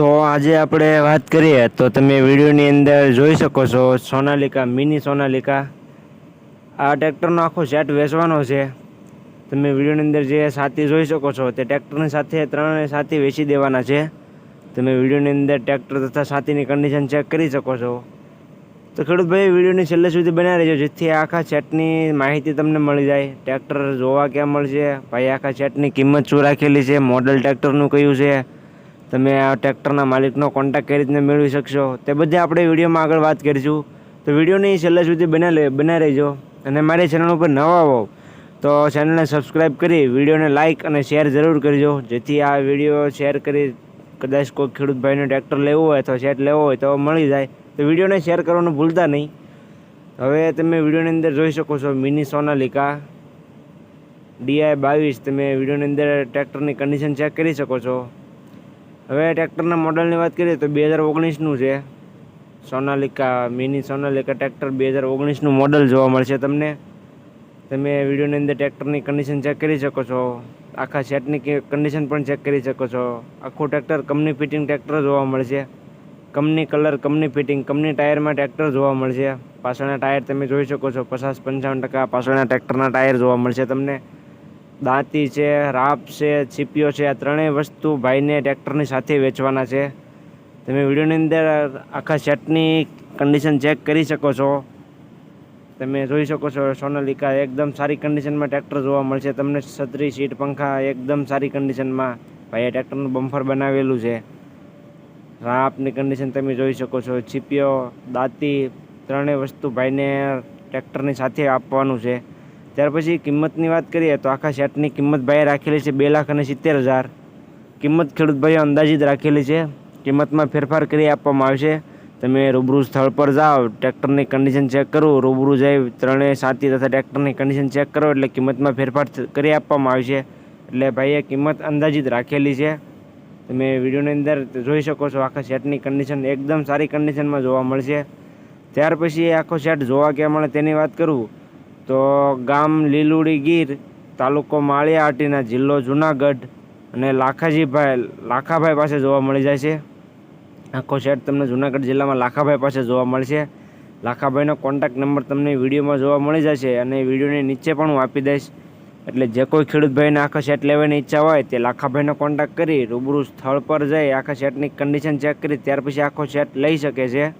તો આજે આપણે વાત કરીએ તો તમે વિડીયોની અંદર જોઈ શકો છો સોનાલિકા, મિની સોનાલિકા. આ ટ્રેક્ટરનો આખો સેટ વેચવાનો છે. તમે વિડીયોની અંદર જે સાથી જોઈ શકો છો તે ટ્રેક્ટરની સાથે ત્રણે સાથી વેચી દેવાના છે. તમે વિડીયોની અંદર ટ્રેક્ટર તથા સાથીની કન્ડિશન ચેક કરી શકો છો. તો ખેડૂતભાઈ, વિડીયોની છેલ્લે સુધી બનાવી રહેજો, જેથી આખા સેટની માહિતી તમને મળી જાય. ટ્રેક્ટર જોવા ક્યાં મળશે? ભાઈ, આખા સેટની કિંમત શું રાખેલી છે? મોડલ ટ્રેક્ટરનું કયું છે? તમે આ ટ્રેક્ટરના માલિકનો કોન્ટેક્ટ કઈ રીતના મેળવી શકશો. તે બધે આપણે વિડીયોમાં આગળ વાત કરીશું. તો વિડીયોની છેલ્લે સુધી બના બનાવી રહેજો. અને મારી ચેનલ ઉપર નવા આવો તો ચેનલને સબસ્ક્રાઈબ કરી, વિડીયોને લાઇક અને શેર જરૂર કરજો. જેથી આ વીડિયો શેર કરી કદાચ કોઈ ખેડૂત ભાઈને ટ્રેક્ટર લેવું હોય તો સેટ લેવો હોય તો મળી જાય. તો વિડીયોને શેર કરવાનું ભૂલતા નહીં. હવે તમે વિડીયોની અંદર જોઈ શકો છો મિની સોનાલિકા. ડીઆઈ બાવીસ. તમે વિડીયોની અંદર ટ્રેક્ટરની કન્ડિશન ચેક કરી શકો છો. હવે ટ્રેક્ટરના મોડલની વાત કરીએ તો બે હજાર ઓગણીસનું છે. સોનાલિકા, મિની સોનાલિકા ટ્રેક્ટર બે હજાર ઓગણીસનું મોડલ જોવા મળશે તમને. તમે વિડીયોની અંદર ટ્રેક્ટરની કન્ડિશન ચેક કરી શકો છો. આખા સેટની કન્ડિશન પણ ચેક કરી શકો છો. આખું ટ્રેક્ટર કંપની ફિટિંગ ટ્રેક્ટર જોવા મળશે. Company colour company fitting company ટાયરમાં tractor જોવા મળશે. પાછળના ટાયર તમે જોઈ શકો છો, પચાસ પંચાવન ટકા પાછળના ટ્રેક્ટરના ટાયર જોવા મળશે તમને. દાંતી છે, રાપ છે, છીપીઓ છે, આ ત્રણેય વસ્તુ ભાઈને ટ્રેક્ટરની સાથે વેચવાના છે. તમે વિડીયોની અંદર આખા સેટની કન્ડિશન ચેક કરી શકો છો. તમે જોઈ શકો છો, સોનાલિકા એકદમ સારી કન્ડિશનમાં ટ્રેક્ટર જોવા મળશે. તમને છત્રી, સીટ, પંખા એકદમ સારી કન્ડિશનમાં ભાઈએ ટ્રેક્ટરનું બમ્ફર બનાવેલું છે. રાપની કન્ડિશન તમે જોઈ શકો છો. છીપીઓ, દાંતી, ત્રણેય વસ્તુ ભાઈને ટ્રેક્ટરની સાથે આપવાનું છે. ત્યાર પછી કિંમતની વાત કરીએ તો આખા સેટની કિંમત ભાઈએ રાખેલી છે બે લાખ અને સિત્તેર હજાર. કિંમત ખેડૂત ભાઈએ અંદાજિત રાખેલી છે. કિંમતમાં ફેરફાર કરી આપવામાં આવશે. તમે રૂબરૂ સ્થળ પર જાઓ, ટ્રેક્ટરની કન્ડિશન ચેક કરો, રૂબરૂ જઈ ત્રણેય સાથી તથા ટ્રેક્ટરની કન્ડિશન ચેક કરો એટલે કિંમતમાં ફેરફાર કરી આપવામાં આવશે. એટલે ભાઈએ કિંમત અંદાજિત રાખેલી છે. તમે વિડીયોની અંદર જોઈ શકો છો આખા સેટની કન્ડિશન એકદમ સારી કન્ડિશનમાં જોવા મળશે. ત્યાર પછી એ આખો સેટ જોવા ક્યાં મળે તેની વાત કરું. તો ગામ લીલુડી ગીર, તાલુકો માળિયા હાટીના જિલ્લો જુનાગઢ અને લાખાજીભાઈ, લાખાભાઈ પાસે જોવા મળી જાય છે. આખો સેટ તમને જુનાગઢ જિલ્લામાં લાખાભાઈ પાસે જોવા મળશે. લાખાભાઈનો કોન્ટેક્ટ નંબર તમને વિડીયોમાં જોવા મળી જશે અને વિડીયોની નીચે પણ હું આપી દઈશ. એટલે જે કોઈ ખેડૂત ભાઈને આખા સેટ લેવાની ઈચ્છા હોય તે લાખાભાઈનો કોન્ટેક્ટ કરી રૂબરૂ સ્થળ પર જઈ આખા સેટની કન્ડિશન ચેક કરી ત્યાર પછી આખો સેટ લઈ શકે છે.